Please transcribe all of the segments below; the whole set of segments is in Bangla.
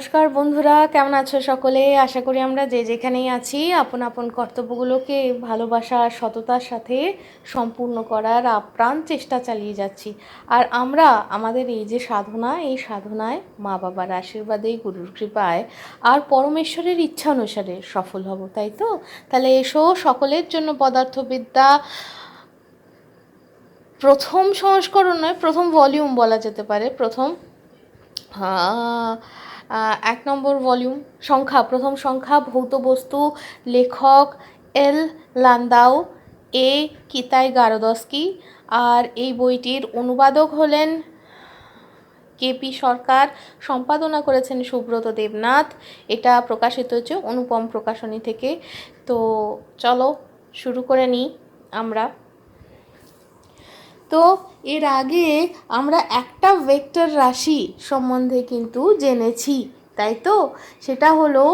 নমস্কার বন্ধুরা কেমন আছো সকলে? আশা করি আমরা যে যেখানেই আছি আপন আপন কর্তব্যগুলোকে ভালোবাসা আর সততার সাথে সম্পূর্ণ করার আপ্রাণ চেষ্টা চালিয়ে যাচ্ছি। আর আমরা আমাদের এই যে সাধনা এই সাধনায় মা বাবার আশীর্বাদে গুরুর কৃপায় আর পরমেশ্বরের ইচ্ছা অনুসারে সফল হব তাই তো? তাহলে এসো সকলের জন্য পদার্থবিদ্যা প্রথম সংস্করণ নয় প্রথম ভলিউম বলা যেতে পারে প্রথম আহ, এক নম্বর ভলিউম সংখ্যা, প্রথম সংখ্যা, ভৌত বস্তু, লেখক এল লান্দাও, এ কিতাই গারদস্কি, আর এই বইটির অনুবাদক হলেন কেপি সরকার। সম্পাদনা করেছেন সুব্রত দেবনাথ। এটা প্রকাশিত হচ্ছে অনুপম প্রকাশনী থেকে। তো চলো, শুরু করে নিই আমরা। তো এর আগে আমরা একটা ভেক্টর রাশি সম্বন্ধে কিন্তু জেনেছি, তাই তো? সেটা হলো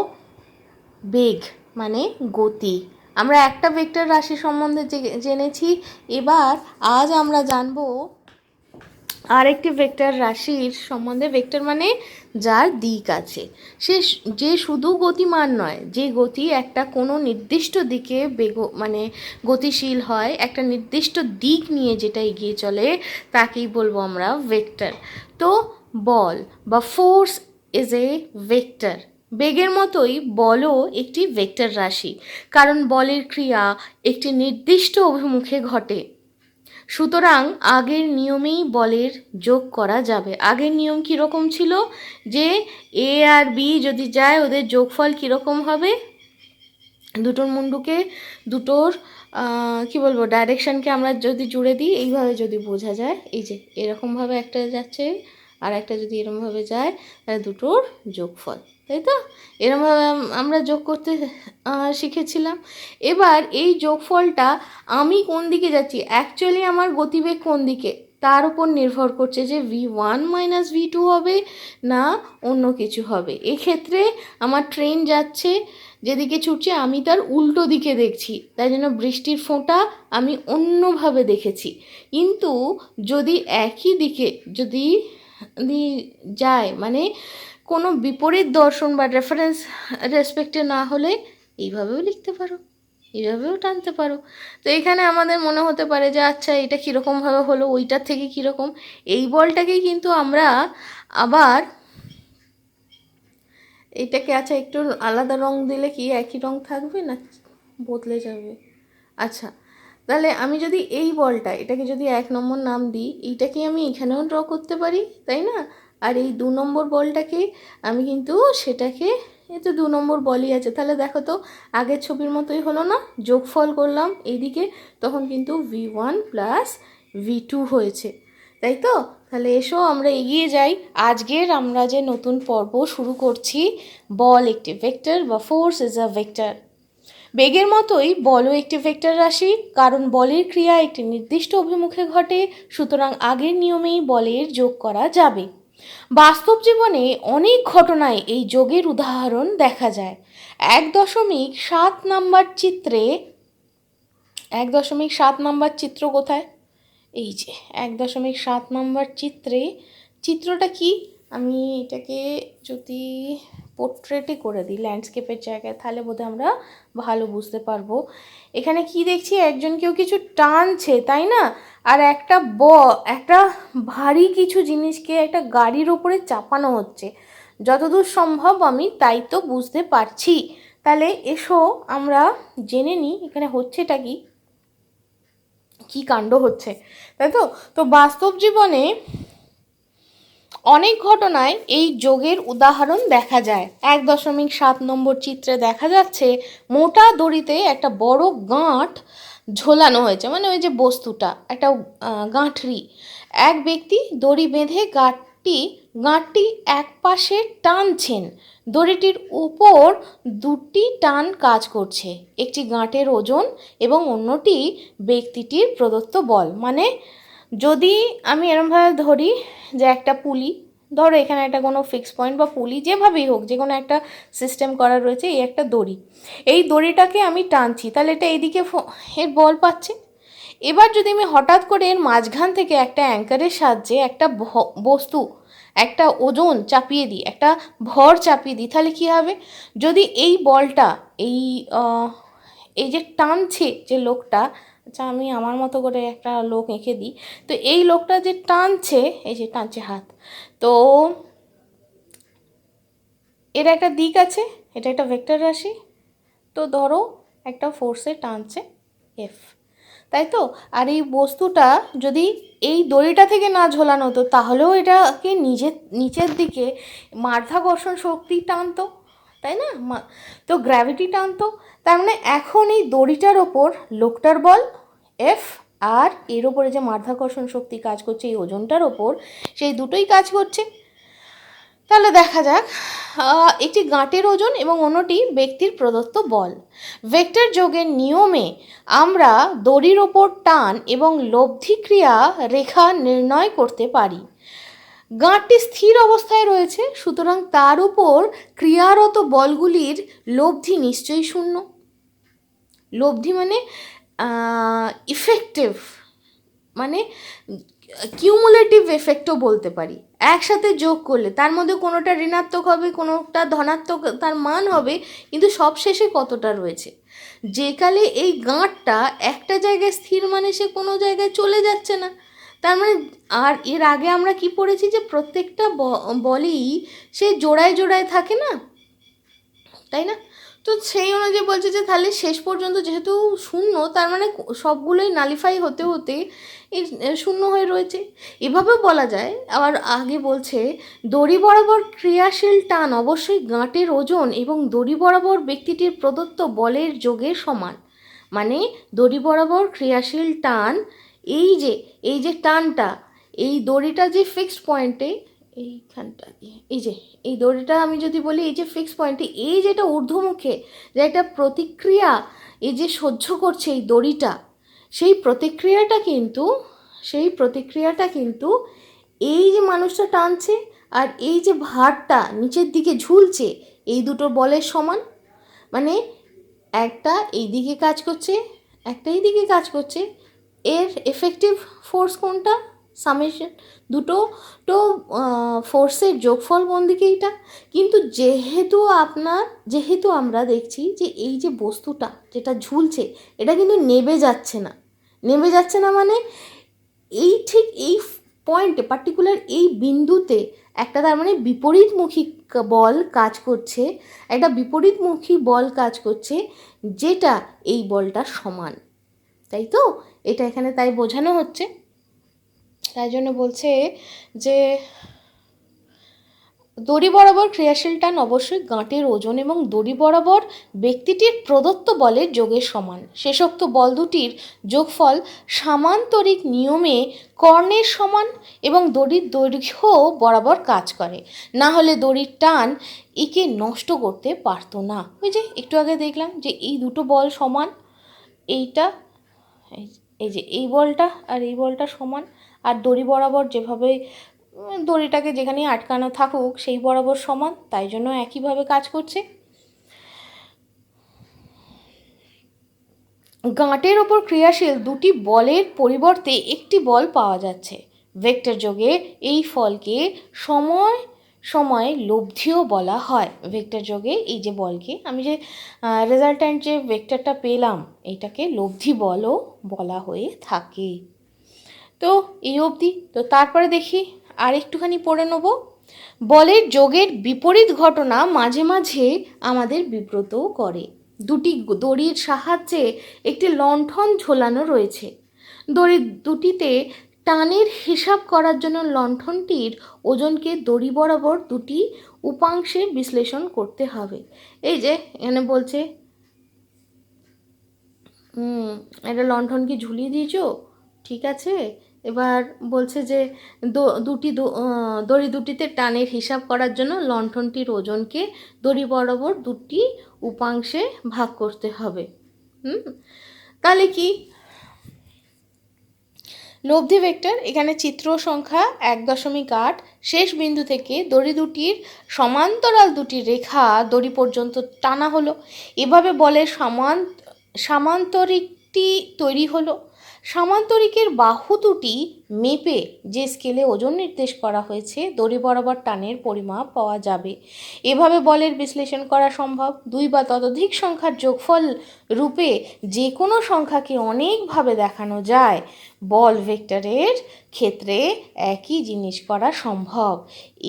বেগ মানে গতি। আমরা একটা ভেক্টর রাশি সম্বন্ধে জেনেছি, এবার আজ আমরা জানব আরেকটি ভেক্টর রাশির সম্বন্ধে ভেক্টর মানে যার দিক আছে। সে যে শুধু গতিমান নয়, যে গতি একটা কোনো নির্দিষ্ট দিকে বেগ মানে গতিশীল হয়, একটা নির্দিষ্ট দিক নিয়ে যেটা এগিয়ে চলে, তাকেই বলব আমরা ভেক্টর তো বল বা ফোর্স ইজ এ ভেক্টর বেগের মতোই বলও একটি ভেক্টর রাশি। কারণ বলের ক্রিয়া একটি নির্দিষ্ট অভিমুখে ঘটে। সুতরাং আগের নিয়মেই বলের যোগ করা যাবে। আগের নিয়ম কীরকম ছিল? যে এ আর বি যদি যায়, ওদের যোগফল কীরকম হবে? দুটোর মুন্ডুকে, দুটোর কি বলব, ডাইরেকশানকে আমরা যদি জুড়ে দিই, এইভাবে যদি বোঝা যায়, এই যে এরকমভাবে একটা যাচ্ছে আর একটা যদি এরমভাবে যায়, তাহলে দুটোর যোগফল। তাই তো? এরমভাবে আমরা যোগ করতে শিখেছিলাম। এবার এই যোগফলটা আমি কোন দিকে যাচ্ছি? অ্যাকচুয়ালি আমার গতিবেগ কোন দিকে? তার উপর নির্ভর করছে যে V one minus V two হবে না অন্য কিছু হবে। এক্ষেত্রে আমার ট্রেন যাচ্ছে, যেদিকে ছুটছে, আমি তার উল্টো দিকে দেখছি। তাই জন্য বৃষ্টির ফোঁটা আমি অন্যভাবে দেখেছি। কিন্তু যদি একই দিকে যদি যায় মানে কোনো বিপরীত দর্শন বা রেফারেন্স রেসপেক্টে না হলে এইভাবেও লিখতে পারো, এইভাবেও টানতে পারো। তো এখানে আমাদের মনে হতে পারে যে আচ্ছা এটা কীরকমভাবে হলো, ওইটার থেকে কীরকম? এই বলটাকেই কিন্তু আমরা আবার এটাকে আচ্ছা একটু আলাদা রং দিলে কি একই রং থাকবে না বদলে যাবে? আচ্ছা তাহলে আমি যদি এই বলটা, এটাকে যদি এক নম্বর নাম দিই, এইটাকে আমি এখানেও ড্র করতে পারি, তাই না? আর এই দু নম্বর বলটাকে আমি কিন্তু সেটাকে এই তো দু নম্বর বলই আছে। তাহলে দেখো তো, আগের ছবির মতোই হলো না? যোগফল করলাম এইদিকে, তখন কিন্তু V one plus V two হয়েছে। তাই তো? তাহলে এসো, আমরা এগিয়ে যাই। আজকের আমরা যে নতুন পর্ব শুরু করছি, বল একটি ভেক্টর বা ফোর্স ইজ আ ভেক্টর বেগের মতোই বলও একটি ভেক্টর রাশি, কারণ বলের ক্রিয়া একটি নির্দিষ্ট অভিমুখে ঘটে, সুতরাং আগের নিয়মেই বলের যোগ করা যাবে। বাস্তব জীবনে অনেক ঘটনায় এই যোগের উদাহরণ দেখা যায়। এক দশমিক সাত নাম্বার চিত্রে, এক দশমিক সাত নাম্বার চিত্র কোথায়? এই যে, এক দশমিক সাত নাম্বার চিত্রে, চিত্রটা কি? আমি এটাকে যদি পোর্ট্রেটে করে দিই ল্যান্ডস্কেপের জায়গায়, তাহলে বোধহয় আমরা ভালো বুঝতে পারব। এখানে কি দেখছি? একজন কেউ কিছু টানছে, তাই না? আর একটা ব, একটা ভারী কিছু জিনিসকে একটা গাড়ির ওপরে চাপানো হচ্ছে। যতদূর সম্ভব আমি তাই তো বুঝতে পারছি। তাহলে এসো, আমরা জেনে নিই এখানে হচ্ছেটা কি। কি কাণ্ড হচ্ছে, তাই তো? তো বাস্তব জীবনে অনেক ঘটনায় এই যোগের উদাহরণ দেখা যায়। এক দশমিক সাত নম্বর চিত্রে দেখা যাচ্ছে, মোটা দড়িতে একটা বড় গাঁট ঝোলানো হয়েছে মানে ওই যে বস্তুটা, একটা গাঁঠরি। এক ব্যক্তি দড়ি বেঁধে গাঁটটি গাঁটটি এক পাশে টানছেন। দড়িটির উপর দুটি টান কাজ করছে, একটি গাঁটের ওজন এবং অন্যটি ব্যক্তিটির প্রদত্ত বল। মানে যদি আমি এরমভাবে ধরি যে একটা পুলি ধরো এখানে একটা কোনো ফিক্স পয়েন্ট বা পুলি যেভাবেই হোক, যে কোনো একটা সিস্টেম করা রয়েছে, এই একটা দড়ি। এই দড়িটাকে আমি টানছি, তাহলে এটা এইদিকে এর বল পাচ্ছে। এবার যদি আমি হঠাৎ করে এর মাঝখান থেকে একটা অ্যাঙ্কারের সাহায্যে একটা বস্তু, একটা ওজন চাপিয়ে দিই, একটা ভর চাপিয়ে দিই, তাহলে কী হবে? যদি এই বলটা, এই এই যে টানছে যে লোকটা আচ্ছা আমি আমার মতো করে একটা লোক এঁকে দিই, তো এই লোকটা যে টানছে, এই যে টানছে হাত তো এর একটা দিক আছে, এটা একটা ভেক্টর রাশি। তো ধরো একটা ফোর্সে টানছে এফ তাই তো? আর এই বস্তুটা যদি এই দড়িটা থেকে না ঝোলানো হতো, তাহলেও এটাকে নিজের নিচের দিকে মাধ্যাকর্ষণ শক্তি টানতো, তাই না? তো গ্র্যাভিটি টানতো। তার মানে এখন এই দড়িটার ওপর লোকটার বল এফ আর এর ওপরে যে মাধ্যাকর্ষণ শক্তি কাজ করছে এই ওজনটার ওপর, সেই দুটোই কাজ করছে। তাহলে দেখা যাক একটি গাঁটের ওজন এবং অন্যটি ব্যক্তির প্রদত্ত বল। ভেক্টর যোগের নিয়মে আমরা দড়ির ওপর টান এবং লব্ধিক্রিয়া রেখা নির্ণয় করতে পারি। গাঁটটি স্থির অবস্থায় রয়েছে, সুতরাং তার উপর ক্রিয়ারত বলগুলির লব্ধি নিশ্চয়ই শূন্য। লব্ধি মানে ইফেক্টিভ মানে কিউমুলেটিভ এফেক্টও বলতে পারি। একসাথে যোগ করলে, তার মধ্যে কোনোটা ঋণাত্মক হবে, কোনোটা ধনাত্মক, তার মান হবে, কিন্তু সব শেষে কতটা রয়েছে? যে কালে এই গাঁটটা একটা জায়গায় স্থির মানে সে কোনো জায়গায় চলে যাচ্ছে না। তার মানে আর এর আগে আমরা কি পড়েছি যে প্রত্যেকটা বলেই সে জোড়ায় জোড়ায় থাকে না? তাই না? তো সেই অনুযায়ী বলছে যে, তাহলে শেষ পর্যন্ত যেহেতু শূন্য, তার মানে সবগুলোই নালিফাই হতে হতে শূন্য হয়ে রয়েছে। এভাবে বলা যায়, আবার আগে বলছে, দড়ি বরাবর ক্রিয়াশীল টান অবশ্যই গাঁটের ওজন এবং দড়ি বরাবর ব্যক্তিটির প্রদত্ত বলের যোগের সমান। মানে দড়ি বরাবর ক্রিয়াশীল টান, এই যে এই যে টানটা, এই দড়িটা যে ফিক্সড পয়েন্টে এইখানটা দিয়ে, এই যে এই দড়িটা আমি যদি বলি এই যে ফিক্স পয়েন্টে এই যেটা ঊর্ধ্বমুখে যে একটা প্রতিক্রিয়া এই যে সহ্য করছে এই দড়িটা সেই প্রতিক্রিয়াটা কিন্তু সেই প্রতিক্রিয়াটা কিন্তু এই যে মানুষটা টানছে আর এই যে ভারটা নিচের দিকে ঝুলছে এই দুটো বলের সমান। মানে একটা এই দিকে কাজ করছে একটা এই দিকে কাজ করছে এর এফেক্টিভ ফোর্স কোনটা? সামেশন দুটো তো ফোর্সের যোগফল কোন দিকে এইটা? কিন্তু যেহেতু আপনার, যেহেতু আমরা দেখছি যে এই যে বস্তুটা যেটা ঝুলছে, এটা কিন্তু নেবে যাচ্ছে না। নেমে যাচ্ছে না মানে এই ঠিক এই পয়েন্টে পার্টিকুলার এই বিন্দুতে একটা তার মানে বিপরীতমুখী বল কাজ করছে, একটা বিপরীতমুখী বল কাজ করছে যেটা এই বলটার সমান। তাই তো? এটা এখানে তাই বোঝানো হচ্ছে। তাই জন্য বলছে যে দড়ি বরাবর ক্রিয়াশীল টান অবশ্যই গাঁটের ওজন এবং দড়ি বরাবর ব্যক্তিটির প্রদত্ত বলের যোগের সমান। শেষোক্ত বল দুটির যোগফল সামান্তরিক নিয়মে কর্ণের সমান এবং দড়ির দৈর্ঘ্য বরাবর কাজ করে। না হলে দড়ির টান একে নষ্ট করতে পারতো না। ওই যে একটু আগে দেখলাম যে এই দুটো বল সমান, এইটা, এই- এই যে এই বলটা আর এই বলটা সমান আর দড়ি বরাবর যেভাবে দড়িটাকে যেখানে আটকানো থাকুক, সেই বরাবর সমান, তাই জন্য একইভাবে কাজ করছে। গাঁটের ওপর ক্রিয়াশীল দুটি বলের পরিবর্তে একটি বল পাওয়া যাচ্ছে। ভেক্টর যোগে এই ফলকে সময় সময় লব্ধিও বলা হয়। ভেক্টর যোগে এই যে বলকে, আমি যে রেজাল্ট্যান্ট যে ভেক্টরটা পেলাম, এটাকে লব্ধি বলও বলা হয়ে থাকে। তো এই অবধি। তো তারপরে দেখি আর একটুখানি পড়ে নেব। বলের যোগের বিপরীত ঘটনা মাঝে মাঝে আমাদের বিব্রতও করে। দুটি দড়ির সাহায্যে একটি লণ্ঠন ঝোলানো রয়েছে। দড়ি দুটিতে টানের হিসাব করার জন্য লণ্ঠনটির ওজনকে দড়ি বরাবর দুটি উপাংশে বিশ্লেষণ করতে হবে। এই যে, এখানে বলছে, হুম, একটা লণ্ঠন কি ঝুলিয়ে দিয়েছ? ঠিক আছে এবার বলছে যে দুটি দড়ি দুটিতে টানের হিসাব করার জন্য লণ্ঠনটির ওজনকে দড়ি বরাবর দুটি উপাংশে ভাগ করতে হবে। হুম? তাহলে কি? লব্ধি ভেক্টর, এখানে চিত্র সংখ্যা এক দশমিক আট, শেষ বিন্দু থেকে দড়ি দুটির সমান্তরাল দুটি রেখা দড়ি পর্যন্ত টানা হলো। এভাবে বলে সমান, সামান্তরিকটি তৈরি হলো। সামান্তরিকের বাহু দুটি মেপে যে স্কেলে ওজন নির্দেশ করা হয়েছে, দড়ি বরাবর টানের পরিমাপ পাওয়া যাবে। এভাবে বলের বিশ্লেষণ করা সম্ভব। দুই বা ততোধিক সংখ্যার যোগফল রূপে যে কোনো সংখ্যাকে অনেকভাবে দেখানো যায়। বল ভেক্টরের ক্ষেত্রে একই জিনিস করা সম্ভব।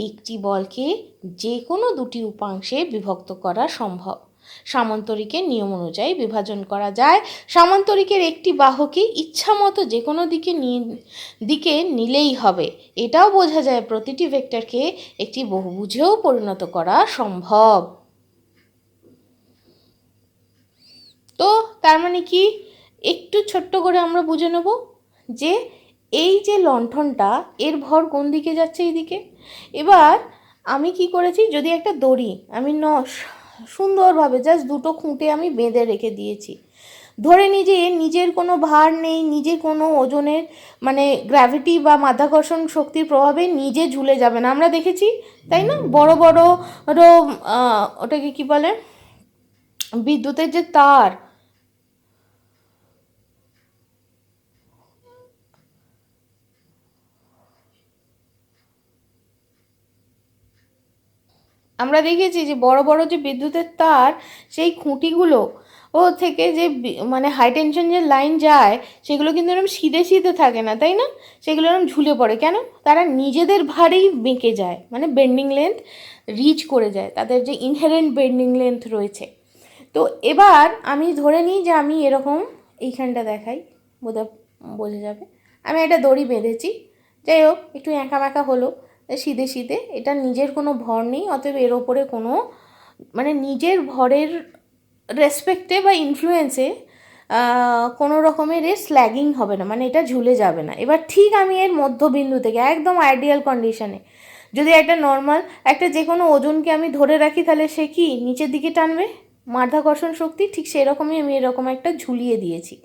একটি বলকে যে কোনো দুটি উপাংশে বিভক্ত করা সম্ভব। সামান্তরিকের নিয়ম অনুযায়ী বিভাজন করা যায়। সামান্তরিকের একটি বাহুকে ইচ্ছা মতো যে কোনো দিকে দিকে নিলেই হবে। এটাও বোঝা যায় প্রতিটি ভেক্টরকে একটি বহুভুজেও পরিণত করা সম্ভব। তো তার মানে কি? একটু ছোট্ট করে আমরা বুঝে নেব যে এই যে লণ্ঠনটা, এর ভর কোন দিকে যাচ্ছে এইদিকে? এবার আমি কি করেছি? যদি একটা দড়ি, আমি ন সুন্দরভাবে জাস্ট দুটো খুঁটে আমি বেঁধে রেখে দিয়েছি। ধরে নিই যে এর নিজের কোনো ভার নেই নিজে কোনো ওজনের মানে গ্র্যাভিটি বা মাধ্যাকর্ষণ শক্তির প্রভাবে নিজে ঝুলে যাবে না। আমরা দেখেছি, তাই না? বড় বড় ওটাকে কি বলে? বিদ্যুতের যে তার আমরা দেখেছি যে বড় বড় যে বিদ্যুতের তার, সেই খুঁটিগুলো ও থেকে যে মানে হাই টেনশন যে লাইন যায়, সেগুলো কিন্তু এরকম সিধে সিধে থাকে না, তাই না? সেগুলো এরকম ঝুলে পড়ে। কেন? তারা নিজেদের ভারেই বেঁকে যায় মানে বেন্ডিং লেন্থ রিচ করে যায়, তাদের যে ইনহেরেন্ট বেন্ডিং লেন্থ রয়েছে। তো এবার আমি ধরে নিই যে আমি এরকম এইখানটা দেখাই বোধ বোঝা যাবে। আমি একটা দড়ি বেঁধেছি। যাই হোক, একটু এঁকা ব্যাঁকা হলো। সিধে সিধে এটা নিজের কোনো ভর নেই, অতএব এর ওপরে কোনো মানে নিজের ভরের রেসপেক্টে বা ইনফ্লুয়েন্সে কোনো রকমের এর স্ল্যাগিং হবে না মানে এটা ঝুলে যাবে না। এবার ঠিক আমি এর মধ্যবিন্দু থেকে, একদম আইডিয়াল কন্ডিশনে যদি একটা নর্মাল একটা যে কোনো ওজনকে আমি ধরে রাখি, তাহলে সে কি নিচের দিকে টানবে? মাধ্যাকর্ষণ শক্তি, ঠিক সেরকমই আমি এরকম একটা ঝুলিয়ে দিয়েছি।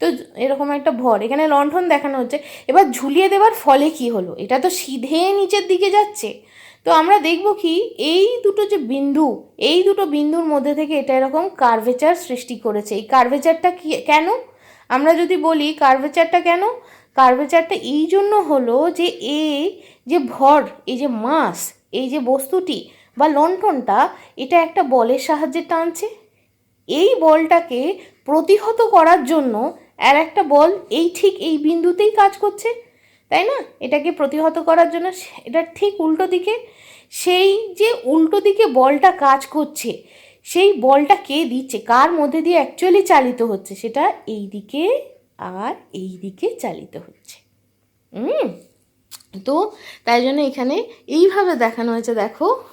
তো এরকম একটা ভর। এখানে লণ্ঠন দেখানো হচ্ছে। এবার ঝুলিয়ে দেওয়ার ফলে কি হলো? এটা তো সিধে নিচের দিকে যাচ্ছে। তো আমরা দেখব কি, এই দুটো যে বিন্দু, এই দুটো বিন্দুর মধ্যে থেকে এটা এরকম কার্ভেচার সৃষ্টি করেছে। এই কার্ভেচারটা কি, কেন? আমরা যদি বলি কার্ভেচারটা কেন? কার্ভেচারটা এই জন্য হলো যে এই যে ভর, এই যে মাস, এই যে বস্তুটি বা লণ্ঠনটা, এটা একটা বলের সাহায্যে টানছে। এই বলটাকে প্রতিহত করার জন্য আর একটা বল, এই ঠিক এই বিন্দুতেই কাজ করছে, তাই না? এটাকে প্রতিহত করার জন্য সে- এটা ঠিক উল্টো দিকে, সেই যে উল্টো দিকে বলটা কাজ করছে, সেই বলটা কে দিচ্ছে, কার মধ্যে দিয়ে অ্যাকচুয়ালি চালিত হচ্ছে, সেটা এই দিকে আর এই দিকে চালিত হচ্ছে। হুম? তো তাই জন্য এখানে এইভাবে দেখানো হয়েছে, দেখো,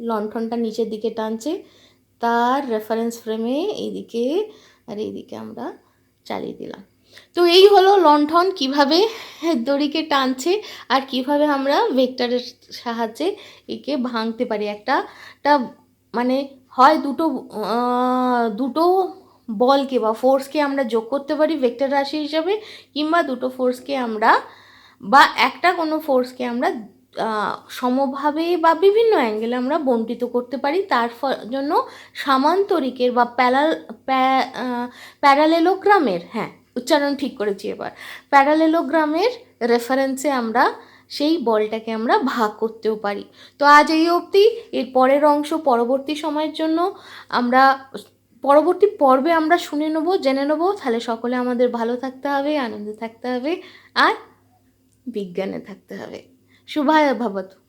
লণ্ঠনটা নিচের দিকে টানছে, তার রেফারেন্স ফ্রেমে এইদিকে আর এইদিকে আমরা চালিয়ে দিলাম। তো এই হলো লণ্ঠন, কীভাবে দড়িকে টানছে আর কীভাবে আমরা ভেক্টরের সাহায্যে একে ভাঙতে পারি। একটা মানে হয় দুটো দুটো বলকে বা ফোর্সকে আমরা যোগ করতে পারি ভেক্টর রাশি হিসাবে, কিংবা দুটো ফোর্সকে আমরা বা একটা কোনো ফোর্সকে আমরা সমভাবে বা বিভিন্ন অ্যাঙ্গেলে আমরা বন্টিত করতে পারি। তার জন্য সামান্তরিকের বা প্যারাল প্যারালেলোগ্রামের হ্যাঁ উচ্চারণ ঠিক করেছি এবার। প্যারালেলোগ্রামের রেফারেন্সে আমরা সেই বলটাকে আমরা ভাগ করতেও পারি। তো আজ এই অবধি, এর পরের অংশ পরবর্তী সময়ের জন্য আমরা পরবর্তী পর্বে আমরা শুনে নেব, জেনে নেব। তাহলে সকলে আমাদের ভালো থাকতে হবে, আনন্দে থাকতে হবে, আর বিজ্ঞানে থাকতে হবে। शुभाय भवतु।